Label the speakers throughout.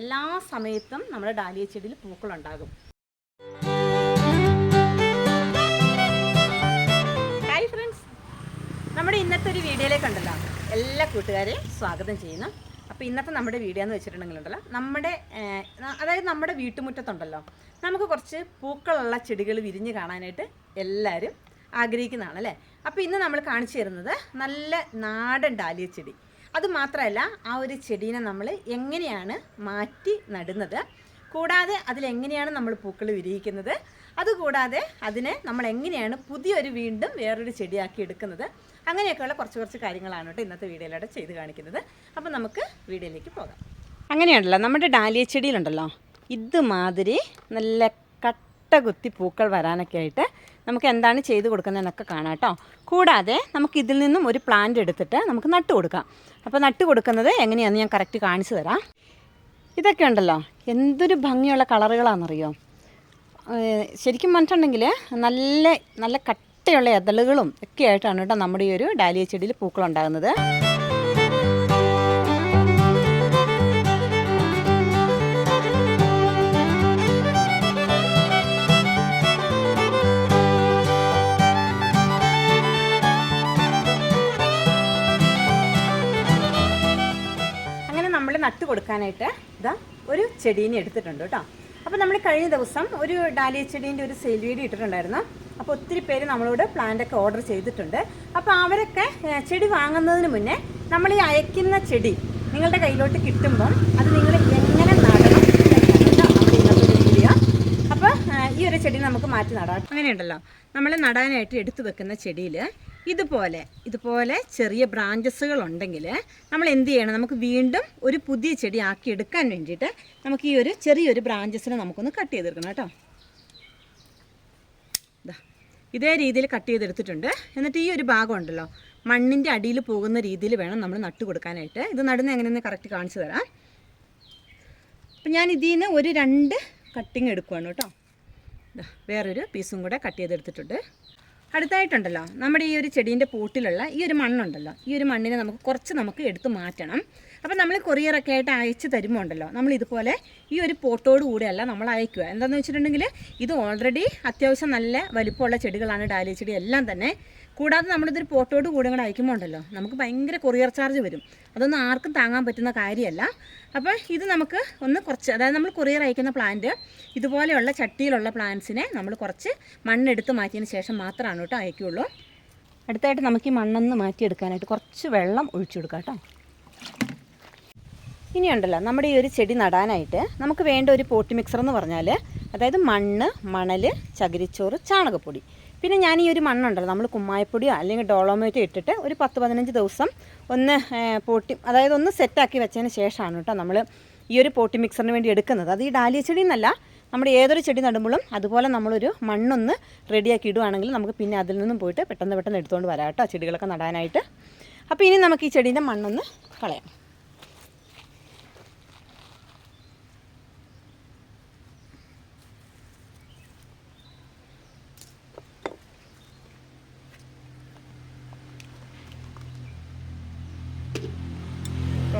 Speaker 1: എല്ലാ സമയത്തും നമ്മുടെ ഡാലിയ ചെടിയിൽ പൂക്കളുണ്ടാകും ഹായ് ഫ്രണ്ട്സ് നമ്മുടെ ഇന്നത്തെ ഒരു വീഡിയോയിലേക്ക് ഉണ്ടല്ലോ. എല്ലാ കൂട്ടുകാരെയും സ്വാഗതം ചെയ്യുന്നു. അപ്പോൾ ഇന്നത്തെ നമ്മുടെ വീഡിയോ എന്ന് വെച്ചിട്ടുണ്ടെങ്കിലുണ്ടല്ലോ നമ്മുടെ അതായത് നമ്മുടെ വീട്ടുമുറ്റത്തുണ്ടല്ലോ നമുക്ക് കുറച്ച് പൂക്കളുള്ള ചെടികൾ വിരിഞ്ഞ് കാണാനായിട്ട് എല്ലാവരും ആഗ്രഹിക്കുന്നതാണ് അല്ലേ അപ്പോൾ ഇന്ന് നമ്മൾ കാണിച്ചു തരുന്നത് നല്ല നാടൻ ഡാലിയ ചെടി. അത് മാത്രമല്ല ആ ഒരു ചെടീനെ നമ്മൾ എങ്ങനെയാണ് മാറ്റി നടുന്നത് കൂടാതെ അതിലെങ്ങനെയാണ് നമ്മൾ പൂക്കൾ വിരിയിക്കുന്നത് അതുകൂടാതെ അതിനെ നമ്മൾ എങ്ങനെയാണ് പുതിയൊരു വീണ്ടും വേറൊരു ചെടിയാക്കി എടുക്കുന്നത് അങ്ങനെയൊക്കെയുള്ള കുറച്ച് കുറച്ച് കാര്യങ്ങളാണ് കേട്ടോ ഇന്നത്തെ വീഡിയോയിലൂടെ ചെയ്ത് കാണിക്കുന്നത്. അപ്പം നമുക്ക് വീഡിയോയിലേക്ക് പോകാം. അങ്ങനെയുണ്ടല്ലോ നമ്മുടെ ഡാലിയ ചെടിയിലുണ്ടല്ലോ ഇതുമാതിരി നല്ല കട്ട കുത്തി പൂക്കൾ വരാനൊക്കെ ആയിട്ട് നമുക്ക് എന്താണ് ചെയ്തു കൊടുക്കുന്നതെന്നൊക്കെ കാണാം കേട്ടോ. കൂടാതെ നമുക്ക് ഇതിൽ നിന്നും ഒരു പ്ലാന്റ് എടുത്തിട്ട് നമുക്ക് നട്ട് കൊടുക്കാം. അപ്പോൾ നട്ട് കൊടുക്കുന്നത് എങ്ങനെയാണെന്ന് ഞാൻ കറക്റ്റ് കാണിച്ചു തരാം. ഇതൊക്കെ ഉണ്ടല്ലോ. എന്തൊരു ഭംഗിയുള്ള കളറുകളാണെന്നറിയോ? ശരിക്കും പറഞ്ഞിട്ടുണ്ടെങ്കിൽ നല്ല നല്ല കട്ടയുള്ള എതളുകളും ഒക്കെ ആയിട്ടാണ് കേട്ടോ നമ്മുടെ ഈ ഒരു ഡാലിയ ചെടിയിൽ പൂക്കളുണ്ടാകുന്നത് നട്ട് കൊടുക്കാനായിട്ട് ഇതാ ഒരു ചെടീനെ എടുത്തിട്ടുണ്ട് കേട്ടോ. അപ്പോൾ നമ്മൾ കഴിഞ്ഞ ദിവസം ഒരു ഡാലിയ ചെടീന്റെ ഒരു സെയിൽ വീഡിയോ ഇട്ടിട്ടുണ്ടായിരുന്നു. അപ്പോൾ ഒത്തിരി പേര് നമ്മളോട് പ്ലാന്റൊക്കെ ഓർഡർ ചെയ്തിട്ടുണ്ട്. അപ്പോൾ അവരൊക്കെ ചെടി വാങ്ങുന്നതിന് മുന്നേ നമ്മൾ ഈ അയക്കുന്ന ചെടി നിങ്ങളുടെ കയ്യിലോട്ട് കിട്ടുമ്പം അത് നിങ്ങൾ എങ്ങനെ നടണം അപ്പോൾ ഈ ഒരു ചെടി നമുക്ക് മാറ്റി നടാം. അങ്ങനെയുണ്ടല്ലോ. നമ്മൾ നടാനായിട്ട് എടുത്തു വെക്കുന്ന ചെടിയിൽ ഇതുപോലെ ഇതുപോലെ ചെറിയ ബ്രാഞ്ചസുകൾ ഉണ്ടെങ്കിൽ നമ്മൾ എന്ത് ചെയ്യണം? നമുക്ക് വീണ്ടും ഒരു പുതിയ ചെടി ആക്കി എടുക്കാൻ വേണ്ടിയിട്ട് നമുക്ക് ഈ ഒരു ചെറിയൊരു ബ്രാഞ്ചസിനെ നമുക്കൊന്ന് കട്ട് ചെയ്തെടുക്കണം കേട്ടോ. ഇതേ രീതിയിൽ കട്ട് ചെയ്തെടുത്തിട്ടുണ്ട്. എന്നിട്ട് ഈ ഒരു ഭാഗം ഉണ്ടല്ലോ മണ്ണിന്റെ അടിയിൽ പോകുന്ന രീതിയിൽ വേണം നമ്മൾ നട്ട് കൊടുക്കാനായിട്ട്. ഇത് നടുന്ന എങ്ങനെയെന്ന് കറക്റ്റ് കാണിച്ചു തരാം. അപ്പം ഞാൻ ഇതിൽ നിന്ന് ഒരു രണ്ട് കട്ടിങ് എടുക്കുവാണ് കേട്ടോ. വേറൊരു പീസും കൂടെ കട്ട് ചെയ്തെടുത്തിട്ടുണ്ട്. അടുത്തായിട്ടുണ്ടല്ലോ. നമ്മുടെ ഈ ഒരു ചെടീന്റെ പൂട്ടിലുള്ള ഈ ഒരു മണ്ണുണ്ടല്ലോ. ഈ ഒരു മണ്ണിനെ നമുക്ക് കുറച്ച് നമുക്ക് എടുത്ത് മാറ്റണം. അപ്പം നമ്മൾ കൊറിയറൊക്കെ ആയിട്ട് അയച്ചു തരുമ്പോൾ ഉണ്ടല്ലോ നമ്മൾ ഇതുപോലെ ഈ ഒരു പോട്ടോട് കൂടെയല്ല നമ്മൾ അയക്കുക. എന്താണെന്ന് വെച്ചിട്ടുണ്ടെങ്കിൽ ഇത് ഓൾറെഡി അത്യാവശ്യം നല്ല വലിപ്പമുള്ള ചെടികളാണ് ഡാലി ചെടി എല്ലാം തന്നെ. കൂടാതെ നമ്മളിതൊരു പോട്ടോട് കൂടെ കൂടെ അയക്കുമ്പോൾ ഉണ്ടല്ലോ നമുക്ക് ഭയങ്കര കൊറിയർ ചാർജ് വരും. അതൊന്നും ആർക്കും താങ്ങാൻ പറ്റുന്ന കാര്യമല്ല അപ്പോൾ ഇത് നമുക്ക് ഒന്ന് കുറച്ച് അതായത് നമ്മൾ കൊറിയർ അയക്കുന്ന പ്ലാന്റ് ഇതുപോലെയുള്ള ചട്ടിയിലുള്ള പ്ലാന്റ്സിനെ നമ്മൾ കുറച്ച് മണ്ണെടുത്ത് മാറ്റിയതിന് ശേഷം മാത്രമാണ് കേട്ടോ അയക്കുകയുള്ളൂ അടുത്തായിട്ട് നമുക്ക് ഈ മണ്ണൊന്ന് മാറ്റിയെടുക്കാനായിട്ട് കുറച്ച് വെള്ളം ഒഴിച്ചു കൊടുക്കാം കേട്ടോ. ഇനിയുണ്ടല്ലോ നമ്മുടെ ഈ ഒരു ചെടി നടാനായിട്ട് നമുക്ക് വേണ്ട ഒരു പോട്ടി മിക്സർ എന്ന് പറഞ്ഞാൽ അതായത് മണ്ണ് മണൽ ചകിരിച്ചോറ് ചാണകപ്പൊടി. പിന്നെ ഞാൻ ഈ ഒരു മണ്ണുണ്ടല്ലോ നമ്മൾ കുമ്മായപ്പൊടിയോ അല്ലെങ്കിൽ ഡോളോമേറ്റോ ഇട്ടിട്ട് ഒരു പത്ത് പതിനഞ്ച് ദിവസം ഒന്ന് പോട്ടി അതായത് ഒന്ന് സെറ്റാക്കി വെച്ചതിന് ശേഷമാണ് കേട്ടോ നമ്മൾ ഈ ഒരു പോട്ടി മിക്സറിന് വേണ്ടി എടുക്കുന്നത്. അത് ഈ ഡാലിയ ചെടി എന്നല്ല നമ്മുടെ ഏതൊരു ചെടി നടുമ്പോഴും അതുപോലെ നമ്മളൊരു മണ്ണൊന്ന് റെഡിയാക്കി ഇടുവാണെങ്കിൽ നമുക്ക് പിന്നെ അതിൽ നിന്നും പോയിട്ട് പെട്ടെന്ന് പെട്ടെന്ന് എടുത്തുകൊണ്ട് വരാം കേട്ടോ ചെടികളൊക്കെ നടാനായിട്ട്. അപ്പോൾ ഇനി നമുക്ക് ഈ ചെടീന്റെ മണ്ണൊന്ന് കളയാം.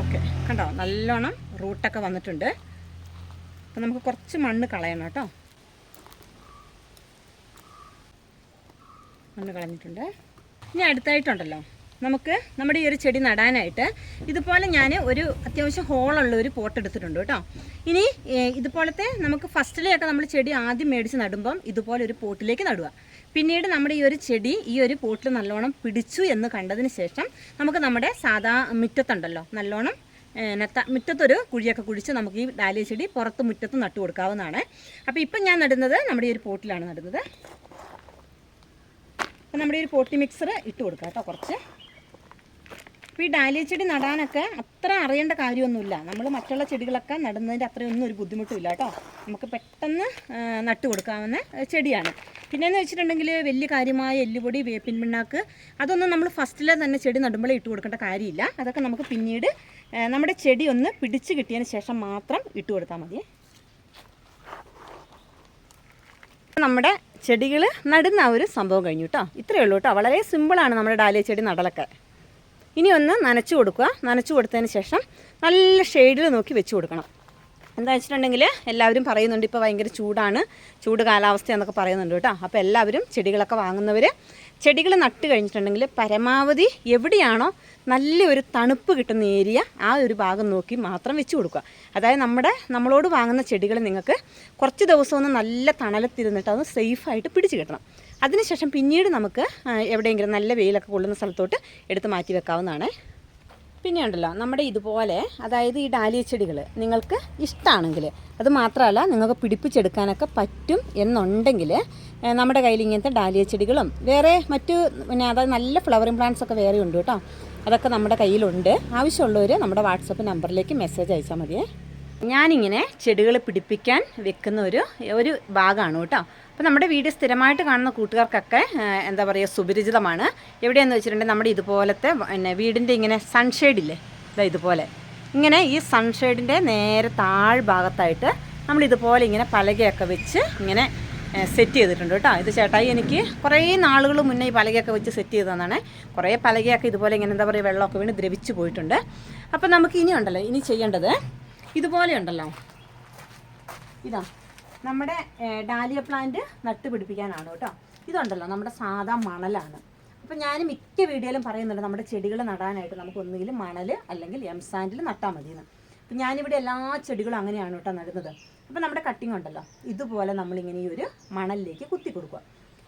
Speaker 1: ഓക്കെ കണ്ടോ? നല്ലോണം റൂട്ടൊക്കെ വന്നിട്ടുണ്ട്. അപ്പം നമുക്ക് കുറച്ച് മണ്ണ് കളയണം കേട്ടോ. മണ്ണ് കളഞ്ഞിട്ടുണ്ട്. ഇനി അടുത്തായിട്ടുണ്ടല്ലോ. നമുക്ക് നമ്മുടെ ഈ ഒരു ചെടി നടാനായിട്ട് ഇതുപോലെ ഞാൻ ഒരു അത്യാവശ്യം ഹോളുള്ള ഒരു പോട്ട് എടുത്തിട്ടുണ്ട് കേട്ടോ. ഇനി ഇതുപോലത്തെ നമുക്ക് ഫസ്റ്റിലെയൊക്കെ നമ്മൾ ചെടി ആദ്യം മേടിച്ച് നടുമ്പം ഇതുപോലെ ഒരു പോട്ടിലേക്ക് നടുക. പിന്നീട് നമ്മുടെ ഈ ഒരു ചെടി ഈ ഒരു പോട്ടിൽ നല്ലോണം പിടിച്ചു എന്ന് കണ്ടതിന് ശേഷം നമുക്ക് നമ്മുടെ സാധാ മുറ്റത്തുണ്ടല്ലോ നല്ലോണം നത്ത മുറ്റത്തൊരു കുഴിയൊക്കെ കുഴിച്ച് നമുക്ക് ഈ ഡാലിയ ചെടി പുറത്ത് മുറ്റത്ത് നട്ടു കൊടുക്കാവുന്നതാണ്. അപ്പോൾ ഇപ്പം ഞാൻ നടുന്നത് നമ്മുടെ ഈ ഒരു പോട്ടിലാണ് നടുന്നത്. അപ്പം നമ്മുടെ ഈ ഒരു പോട്ടി മിക്സർ ഇട്ട് കൊടുക്കാം കേട്ടോ കുറച്ച്. അപ്പോൾ ഈ ഡാലിയ ചെടി നടാനൊക്കെ അത്ര അറിയേണ്ട കാര്യമൊന്നുമില്ല. നമ്മൾ മറ്റുള്ള ചെടികളൊക്കെ നടുന്നതിന്റെ അത്രയൊന്നും ഒരു ബുദ്ധിമുട്ടില്ല കേട്ടോ. നമുക്ക് പെട്ടെന്ന് നട്ടു കൊടുക്കാവുന്ന ചെടിയാണ്. പിന്നെയെന്ന് വെച്ചിട്ടുണ്ടെങ്കിൽ വലിയ കാര്യമായ എല്ലുപൊടി വേപ്പിൻ പിണ്ണാക്ക് അതൊന്നും നമ്മൾ ഫസ്റ്റിലെ തന്നെ ചെടി നടുമ്പോൾ ഇട്ട് കൊടുക്കേണ്ട കാര്യമില്ല. അതൊക്കെ നമുക്ക് പിന്നീട് നമ്മുടെ ചെടി ഒന്ന് പിടിച്ച് കിട്ടിയതിന് ശേഷം മാത്രം ഇട്ട് കൊടുത്താൽ മതി. നമ്മുടെ ചെടികൾ നടുന്ന ഒരു സംഭവം കഴിഞ്ഞു കേട്ടോ ഇത്രയേ ഉള്ളൂ കേട്ടോ വളരെ സിമ്പിളാണ് നമ്മുടെ ഡാലിയ ചെടി നടലൊക്കെ. ഇനി ഒന്ന് നനച്ചു കൊടുക്കുക. നനച്ചു കൊടുത്തതിന് ശേഷം നല്ല ഷെയ്ഡിൽ നോക്കി വെച്ച് കൊടുക്കണം. എന്താ വെച്ചിട്ടുണ്ടെങ്കിൽ എല്ലാവരും പറയുന്നുണ്ട് ഇപ്പോൾ ഭയങ്കര ചൂടാണ് ചൂട് കാലാവസ്ഥ എന്നൊക്കെ പറയുന്നുണ്ട് കേട്ടോ. അപ്പോൾ എല്ലാവരും ചെടികളൊക്കെ വാങ്ങുന്നവർ ചെടികൾ നട്ട് കഴിഞ്ഞിട്ടുണ്ടെങ്കിൽ പരമാവധി എവിടെയാണോ നല്ലൊരു തണുപ്പ് കിട്ടുന്ന ഏരിയ ആ ഒരു ഭാഗം നോക്കി മാത്രം വെച്ച് കൊടുക്കുക. അതായത് നമ്മുടെ നമ്മളോട് വാങ്ങുന്ന ചെടികൾ നിങ്ങൾക്ക് കുറച്ച് ദിവസം ഒന്ന് നല്ല തണലത്തിരുന്നിട്ട് അത് സേഫായിട്ട് പിടിച്ച് കിട്ടണം. അതിനുശേഷം പിന്നീട് നമുക്ക് എവിടെയെങ്കിലും നല്ല വെയിലൊക്കെ കൊള്ളുന്ന സ്ഥലത്തോട്ട് എടുത്ത് മാറ്റി വെക്കാവുന്നതാണ്. പിന്നെ ഉണ്ടല്ലോ നമ്മുടെ ഇതുപോലെ അതായത് ഈ ഡാലിയ ചെടികൾ നിങ്ങൾക്ക് ഇഷ്ടമാണെങ്കിൽ അത് മാത്രമല്ല നിങ്ങൾക്ക് പിടിപ്പിച്ചെടുക്കാനൊക്കെ പറ്റും എന്നുണ്ടെങ്കിൽ നമ്മുടെ കയ്യിൽ ഇങ്ങനത്തെ ഡാലിയ ചെടികളും വേറെ മറ്റു പിന്നെ അതായത് നല്ല ഫ്ലവറിങ് പ്ലാന്റ്സ് ഒക്കെ വേറെ ഉണ്ട് കേട്ടോ. അതൊക്കെ നമ്മുടെ കയ്യിലുണ്ട്. ആവശ്യമുള്ളവർ നമ്മുടെ വാട്സപ്പ് നമ്പറിലേക്ക് മെസ്സേജ് അയച്ചാൽ മതിയേ. ഞാനിങ്ങനെ ചെടികൾ പിടിപ്പിക്കാൻ വെക്കുന്ന ഒരു ഒരു ഭാഗമാണ് കേട്ടോ. അപ്പോൾ നമ്മുടെ വീഡിയോ സ്ഥിരമായിട്ട് കാണുന്ന കൂട്ടുകാർക്കൊക്കെ എന്താ പറയുക സുപരിചിതമാണ്. എവിടെയെന്ന് വെച്ചിട്ടുണ്ടെങ്കിൽ നമ്മുടെ ഇതുപോലത്തെ പിന്നെ വീടിന്റെ ഇങ്ങനെ സൺഷെയ്ഡ് ഇല്ലേ? ഇതാ ഇതുപോലെ. ഇങ്ങനെ ഈ സൺഷെയ്ഡിന്റെ നേരെ താഴ് ഭാഗത്തായിട്ട് നമ്മൾ ഇതുപോലെ ഇങ്ങനെ പലകയൊക്കെ വെച്ച് ഇങ്ങനെ സെറ്റ് ചെയ്തിട്ടുണ്ട് കേട്ടോ. ഇത് ചേട്ടായി എനിക്ക് കുറേ നാളുകൾ മുന്നേ ഈ പലകയൊക്കെ വെച്ച് സെറ്റ് ചെയ്തതാണ്. കുറേ പലകയൊക്കെ ഇതുപോലെ ഇങ്ങനെ എന്താ പറയുക വെള്ളമൊക്കെ വീണ് ദ്രവിച്ച് പോയിട്ടുണ്ട്. അപ്പം നമുക്ക് ഇനി ഉണ്ടല്ലോ ഇനി ചെയ്യേണ്ടത് ഇതുപോലെ ഉണ്ടല്ലോ. ഇതാ. നമ്മുടെ ഡാലിയ പ്ലാന്റ് നട്ടുപിടിപ്പിക്കാനാണ് കേട്ടോ. ഇതുണ്ടല്ലോ നമ്മുടെ സാധാ മണലാണ്. അപ്പം ഞാൻ മിക്ക വീഡിയോയിലും പറയുന്നുണ്ട് നമ്മുടെ ചെടികൾ നടാനായിട്ട് നമുക്ക് ഒന്നുകിൽ മണൽ അല്ലെങ്കിൽ എം സാൻഡിൽ നട്ടാൽ മതിയെന്ന്. അപ്പം ഞാനിവിടെ എല്ലാ ചെടികളും അങ്ങനെയാണ് കേട്ടോ നടുന്നത്. അപ്പം നമ്മുടെ കട്ടിങ് ഉണ്ടല്ലോ ഇതുപോലെ നമ്മളിങ്ങനെ ഈ ഒരു മണലിലേക്ക് കുത്തി കൊടുക്കുക.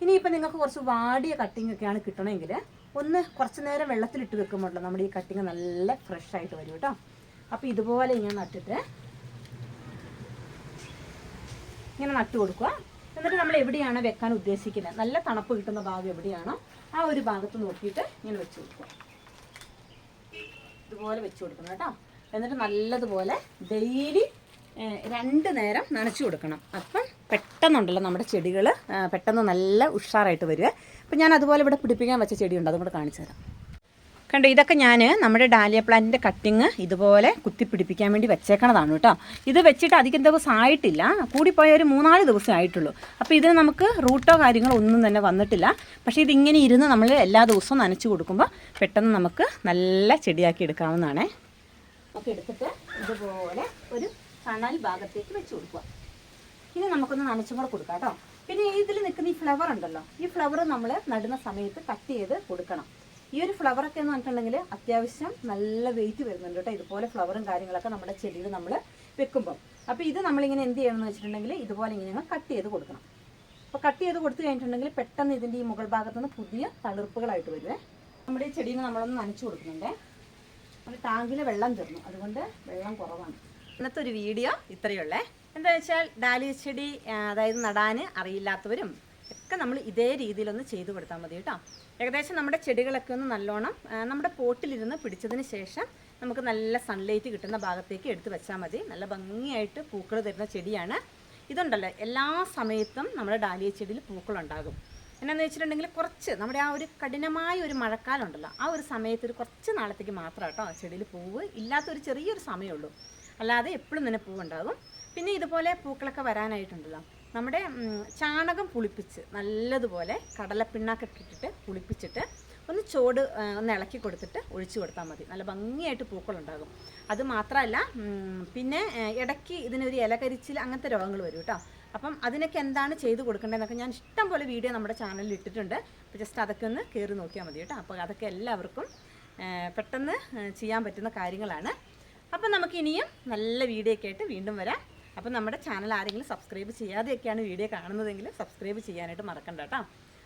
Speaker 1: ഇനിയിപ്പോൾ നിങ്ങൾക്ക് കുറച്ച് വാടിയ കട്ടിങ് ഒക്കെയാണ് കിട്ടണമെങ്കിൽ ഒന്ന് കുറച്ച് നേരം വെള്ളത്തിലിട്ട് വെക്കുമ്പോഴല്ലോ നമ്മുടെ ഈ കട്ടിങ് നല്ല ഫ്രഷ് ആയിട്ട് വരും കേട്ടോ. അപ്പോൾ ഇതുപോലെ ഞാൻ നട്ടിട്ട് ഇങ്ങനെ നട്ടു കൊടുക്കുക. എന്നിട്ട് നമ്മൾ എവിടെയാണ് വെക്കാൻ ഉദ്ദേശിക്കുന്നത്? നല്ല തണുപ്പ് കിട്ടുന്ന ഭാഗം എവിടെയാണോ ആ ഒരു ഭാഗത്ത് നോക്കിയിട്ട് ഇങ്ങനെ വെച്ച് കൊടുക്കുക. ഇതുപോലെ വെച്ച് കൊടുക്കണം കേട്ടോ. എന്നിട്ട് നല്ലതുപോലെ ഡെയിലി രണ്ട് നേരം നനച്ചു കൊടുക്കണം. അപ്പം പെട്ടെന്നുണ്ടല്ലോ നമ്മുടെ ചെടികൾ പെട്ടെന്ന് നല്ല ഉഷാറായിട്ട് വരിക. അപ്പം ഞാൻ അതുപോലെ ഇവിടെ പിടിപ്പിക്കാൻ വെച്ച ചെടിയുണ്ട് അതും കൂടെ കാണിച്ചു തരാം. കണ്ടോ ഇതൊക്കെ ഞാൻ നമ്മുടെ ഡാലിയ പ്ലാന്റിന്റെ കട്ടിങ് ഇതുപോലെ കുത്തിപ്പിടിപ്പിക്കാൻ വേണ്ടി വെച്ചേക്കണതാണ് കേട്ടോ. ഇത് വെച്ചിട്ട് അധികം ദിവസം ആയിട്ടില്ല. കൂടിപ്പോയ ഒരു മൂന്നാൽ ദിവസം ആയിട്ടുള്ളൂ. അപ്പോൾ ഇതിന് നമുക്ക് റൂട്ടോ കാര്യങ്ങളോ ഒന്നും തന്നെ വന്നിട്ടില്ല. പക്ഷേ ഇതിങ്ങനെ ഇരുന്ന് നമ്മൾ എല്ലാ ദിവസവും നനച്ചു കൊടുക്കുമ്പോൾ പെട്ടെന്ന് നമുക്ക് നല്ല ചെടിയാക്കി എടുക്കാവുന്നതാണേ. ഒക്കെ എടുത്തിട്ട് ഇതുപോലെ ഒരു കണൽ ഭാഗത്തേക്ക് വെച്ച് കൊടുക്കുക. ഇനി നമുക്കൊന്ന് നനച്ചും കൂടെ കൊടുക്കാം കേട്ടോ. പിന്നെ ഇതിൽ നിൽക്കുന്ന ഈ ഫ്ലവർ ഉണ്ടല്ലോ ഈ ഫ്ലവർ നമ്മൾ നടുന്ന സമയത്ത് കട്ട് ചെയ്ത് കൊടുക്കണം. ഈ ഒരു ഫ്ലവർ ഒക്കെ എന്ന് പറഞ്ഞിട്ടുണ്ടെങ്കിൽ അത്യാവശ്യം നല്ല വെയിറ്റ് വരുന്നുണ്ട് കേട്ടോ. ഇതുപോലെ ഫ്ലവറും കാര്യങ്ങളൊക്കെ നമ്മുടെ ചെടിയിൽ നമ്മൾ വെക്കുമ്പം. അപ്പോൾ ഇത് നമ്മളിങ്ങനെ എന്ത് ചെയ്യണമെന്ന് വെച്ചിട്ടുണ്ടെങ്കിൽ ഇതുപോലെ ഇങ്ങനെ ഞങ്ങൾ കട്ട് ചെയ്ത് കൊടുക്കണം. അപ്പോൾ കട്ട് ചെയ്ത് കൊടുത്തു കഴിഞ്ഞിട്ടുണ്ടെങ്കിൽ പെട്ടെന്ന് ഇതിന്റെ ഈ മുകൾ ഭാഗത്തു നിന്ന് പുതിയ തളിർപ്പുകളായിട്ട് വരുവേ. നമ്മുടെ ഈ ചെടീനെ നമ്മളൊന്ന് നനച്ചു കൊടുക്കുന്നുണ്ടേ. ഒരു ടാങ്കിൽ വെള്ളം തീർന്നു അതുകൊണ്ട് വെള്ളം കുറവാണ്. ഇന്നത്തെ ഒരു വീഡിയോ ഇത്രയുള്ളേ എന്താ വെച്ചാൽ ഡാലിയ ചെടി അതായത് നടാൻ അറിയില്ലാത്തവരും ഒക്കെ നമ്മൾ ഇതേ രീതിയിലൊന്ന് ചെയ്തു കൊടുത്താൽ മതി കേട്ടോ. ഏകദേശം നമ്മുടെ ചെടികളൊക്കെ ഒന്ന് നല്ലോണം നമ്മുടെ പോട്ടിലിരുന്ന് പിടിച്ചതിന് ശേഷം നമുക്ക് നല്ല സൺലൈറ്റ് കിട്ടുന്ന ഭാഗത്തേക്ക് എടുത്ത് വെച്ചാൽ മതി. നല്ല ഭംഗിയായിട്ട് പൂക്കൾ തരുന്ന ചെടിയാണ്. ഇതുണ്ടല്ലോ എല്ലാ സമയത്തും നമ്മുടെ ഡാലിയ ചെടിയിൽ പൂക്കളുണ്ടാകും. എന്നാന്ന് വെച്ചിട്ടുണ്ടെങ്കിൽ കുറച്ച് നമ്മുടെ ആ ഒരു കഠിനമായ ഒരു മഴക്കാലം ഉണ്ടല്ലോ ആ ഒരു സമയത്ത് ഒരു കുറച്ച് നാളത്തേക്ക് മാത്രം കേട്ടോ ചെടിയിൽ പൂവ് ഇല്ലാത്തൊരു ചെറിയൊരു സമയമുള്ളൂ. അല്ലാതെ എപ്പോഴും തന്നെ പൂവുണ്ടാകും. പിന്നെ ഇതുപോലെ പൂക്കളൊക്കെ വരാനായിട്ടുണ്ടല്ലോ നമ്മുടെ ചാണകം പുളിപ്പിച്ച് നല്ലതുപോലെ കടലപ്പിണ്ണാക്കൊക്കെ ഇട്ടിട്ട് പുളിപ്പിച്ചിട്ട് ഒന്ന് ചോട് ഒന്ന് ഇളക്കി കൊടുത്തിട്ട് ഒഴിച്ചു കൊടുത്താൽ മതി. നല്ല ഭംഗിയായിട്ട് പൂക്കളുണ്ടാകും അത് മാത്രമല്ല പിന്നെ ഇടയ്ക്ക് ഇതിനൊരു ഇലകരിച്ചിൽ അങ്ങനത്തെ രോഗങ്ങൾ വരും കേട്ടോ. അപ്പം അതിനൊക്കെ എന്താണ് ചെയ്ത് കൊടുക്കേണ്ടതെന്നൊക്കെ ഞാൻ ഇഷ്ടം പോലെ വീഡിയോ നമ്മുടെ ചാനലിൽ ഇട്ടിട്ടുണ്ട്. അപ്പോൾ ജസ്റ്റ് അതൊക്കെ ഒന്ന് കയറി നോക്കിയാൽ മതി കേട്ടോ. അപ്പോൾ അതൊക്കെ എല്ലാവർക്കും പെട്ടെന്ന് ചെയ്യാൻ പറ്റുന്ന കാര്യങ്ങളാണ്. അപ്പം നമുക്കിനിയും നല്ല വീഡിയോ ഒക്കെ ആയിട്ട് വീണ്ടും വരാം. അപ്പം നമ്മുടെ ചാനൽ ആരെങ്കിലും സബ്സ്ക്രൈബ് ചെയ്യാതെയൊക്കെയാണ് വീഡിയോ കാണുന്നതെങ്കിൽ സബ്സ്ക്രൈബ് ചെയ്യാനായിട്ട് മറക്കണ്ട കേട്ടോ.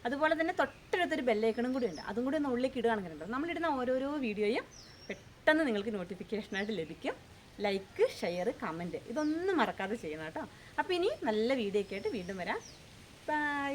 Speaker 1: അതുപോലെ തന്നെ തൊട്ടടുത്തൊരു ബെല്ലൈക്കണും കൂടി ഉണ്ട്. അതും കൂടി ഒന്ന് ഉള്ളിലേക്ക് ഇടുകയാണെങ്കിലുണ്ടോ നമ്മളിടുന്ന ഓരോരോ വീഡിയോയും പെട്ടെന്ന് നിങ്ങൾക്ക് നോട്ടിഫിക്കേഷനായിട്ട് ലഭിക്കും. ലൈക്ക് ഷെയർ കമന്റ് ഇതൊന്നും മറക്കാതെ ചെയ്യണം കേട്ടോ. അപ്പോൾ ഇനി നല്ല വീഡിയോ ഒക്കെ ആയിട്ട് വീണ്ടും വരാം. ബൈ